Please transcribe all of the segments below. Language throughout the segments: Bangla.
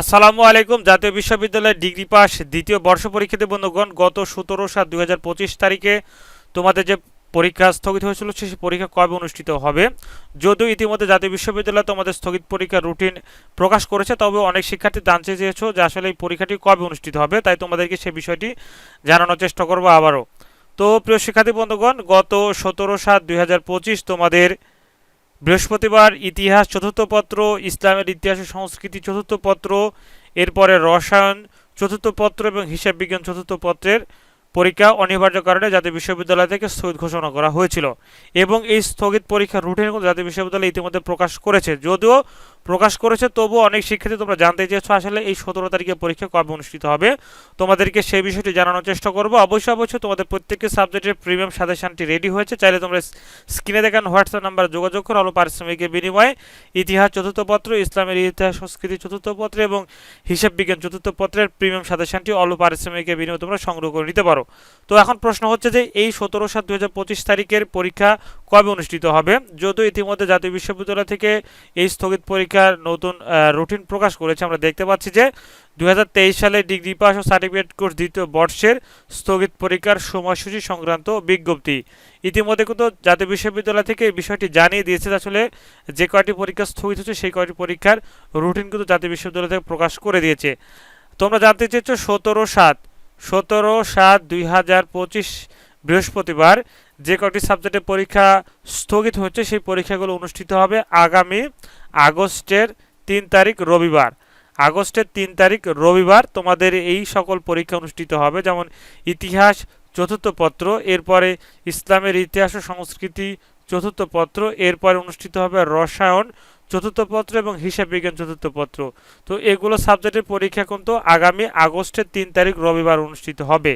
আসসালামু আলাইকুম। জাতীয় বিশ্ববিদ্যালয়ের ডিগ্রি পাস দ্বিতীয় বর্ষ পরীক্ষাতে বন্ধুগণ, গত সতেরো সাত দুই তারিখে তোমাদের যে পরীক্ষা স্থগিত হয়েছিল সেই পরীক্ষা কবে অনুষ্ঠিত হবে? যদিও ইতিমধ্যে জাতীয় বিশ্ববিদ্যালয় তোমাদের স্থগিত পরীক্ষার রুটিন প্রকাশ করেছে, তবে অনেক শিক্ষার্থী জানতে চেয়েছো যে আসলে এই পরীক্ষাটি কবে অনুষ্ঠিত হবে, তাই তোমাদেরকে সে বিষয়টি জানানোর চেষ্টা করব আবারও। তো প্রিয় শিক্ষার্থী বন্ধুগণ, গত সতেরো সাত দুই তোমাদের বৃহস্পতিবার ইতিহাস চতুর্থ পত্র, ইসলামের ইতিহাস সংস্কৃতি চতুর্থ পত্র, এরপরে রসায়ন চতুর্থ পত্র এবং হিসাব বিজ্ঞান চতুর্থ পত্রের পরীক্ষা অনিবার্য কারণে জাতীয় বিশ্ববিদ্যালয় থেকে স্থগিত ঘোষণা করা হয়েছিল। এবং এই স্থগিত পরীক্ষার রুটিন জাতীয় বিশ্ববিদ্যালয় ইতিমধ্যে প্রকাশ করেছে। যদিও প্রকাশ করেছে, তবুও অনেক শিক্ষার্থী তোমরা জানতে চেয়েছো, আসলে এই সতেরো তারিখে পরীক্ষা কবে অনুষ্ঠিত হবে। তোমাদেরকে সেই বিষয়টি জানানোর চেষ্টা করব। অবশ্যই অবশ্যই তোমাদের প্রত্যেকটি সাবজেক্টের প্রিমিয়াম সাজেশনটি রেডি হয়েছে। চাইলে তোমরা স্ক্রিনে দেখান হোয়াটসঅ্যাপ নাম্বারে যোগাযোগ করো আলো পারিশ্রমিকের বিনিময়ে ইতিহাস চতুর্থ পত্র, ইসলামের ইতিহাস, সংস্কৃতি চতুর্থ পত্র এবং হিসাব বিজ্ঞান চতুর্থ পত্রের প্রিমিয়াম সাজেশনটি অল্প পারিশ্রমিকের বিনিময়ে তোমরা সংগ্রহ করে নিতে পারো। তো এখন প্রশ্ন হচ্ছে যে এই সতেরো সাত দু তারিখের পরীক্ষা কবে অনুষ্ঠিত হবে? যদিও ইতিমধ্যে জাতীয় বিশ্ববিদ্যালয় থেকে এই স্থগিত পরীক্ষার নতুন রুটিন প্রকাশ করেছে, আমরা দেখতে পাচ্ছি যে দুহাজার তেইশ সালে ডিগ্রি পাস ও সার্টিফিকেট কোর্স দ্বিতীয় বর্ষের স্থগিত পরীক্ষার সময়সূচি সংক্রান্ত বিজ্ঞপ্তি। ইতিমধ্যে কিন্তু জাতীয় বিশ্ববিদ্যালয় থেকে বিষয়টি জানিয়ে দিয়েছে আসলে যে কয়টি পরীক্ষা স্থগিত হচ্ছে, সেই কয়টি পরীক্ষার রুটিন কিন্তু জাতীয় বিশ্ববিদ্যালয় থেকে প্রকাশ করে দিয়েছে। তোমরা জানতে চেয়েছো সতেরো সাত। সতেরো সাত দুই হাজার পঁচিশ বৃহস্পতিবার যে কটি সাবজেক্টের পরীক্ষা স্থগিত হচ্ছে সেই পরীক্ষাগুলো অনুষ্ঠিত হবে আগামী আগস্টের তিন তারিখ রবিবার। আগস্টের তিন তারিখ রবিবার তোমাদের এই সকল পরীক্ষা অনুষ্ঠিত হবে, যেমন ইতিহাস চতুর্থ পত্র, এরপরে ইসলামের ইতিহাস ও সংস্কৃতি চতুর্থ পত্র, এরপরে অনুষ্ঠিত হবে রসায়ন চতুর্থ পত্র এবং হিসাব বিজ্ঞান চতুর্থ পত্র। তো এগুলো সাবজেক্টের পরীক্ষা কিন্তু আগামী আগস্টের তিন তারিখ রবিবার অনুষ্ঠিত হবে।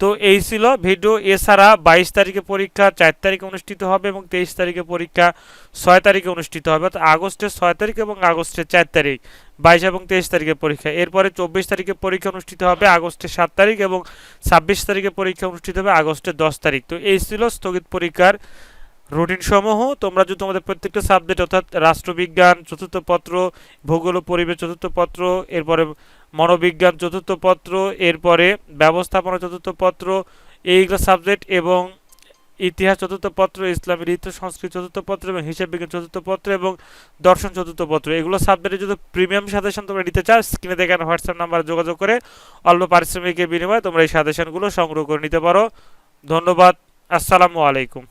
তো এই ছিল ভিডিও। এছাড়া বাইশ তারিখে পরীক্ষা, চার তারিখে অনুষ্ঠিত হবে এবং তেইশ তারিখে পরীক্ষা, ছয় তারিখে অনুষ্ঠিত হবে। অর্থাৎ আগস্টের ছয় তারিখ এবং আগস্টের চার তারিখ, বাইশ এবং তেইশ তারিখে পরীক্ষা। এরপরে চব্বিশ তারিখে পরীক্ষা অনুষ্ঠিত হবে, আগস্টের সাত তারিখ এবং ছাব্বিশ তারিখে পরীক্ষা অনুষ্ঠিত হবে, আগস্টের দশ তারিখ। তো এই ছিল স্থগিত পরীক্ষার রুটিন সমূহ তোমরা যদি তোমাদের প্রত্যেকটা সাবজেক্ট অর্থাৎ রাষ্ট্রবিজ্ঞান, চতুর্থ পত্র, ভূগোল পরিবেশ চতুর্থ পত্র, এরপরে মনোবিজ্ঞান চতুর্থ পত্র, এরপরে ব্যবস্থাপনা চতুর্থ পত্র, এইগুলো সাবজেক্ট এবং ইতিহাস চতুর্থ পত্র ইসলামের ইতিহাস, সংস্কৃতি চতুর্থ পত্র এবং হিসাব বিজ্ঞান চতুর্থ পত্র এবং দর্শন চতুর্থ পত্র। এগুলো সাবজেক্টে যদি প্রিমিয়াম সাজেশন তোমরা নিতে চাও স্ক্রিনে দেখেন হোয়াটসঅ্যাপ নাম্বারে যোগাযোগ করে অল্প পারিশ্রমিকের বিনিময়ে তোমরা এই সাজেশনগুলো সংগ্রহ করে নিতে পারো। ধন্যবাদ, আসসালামু আলাইকুম।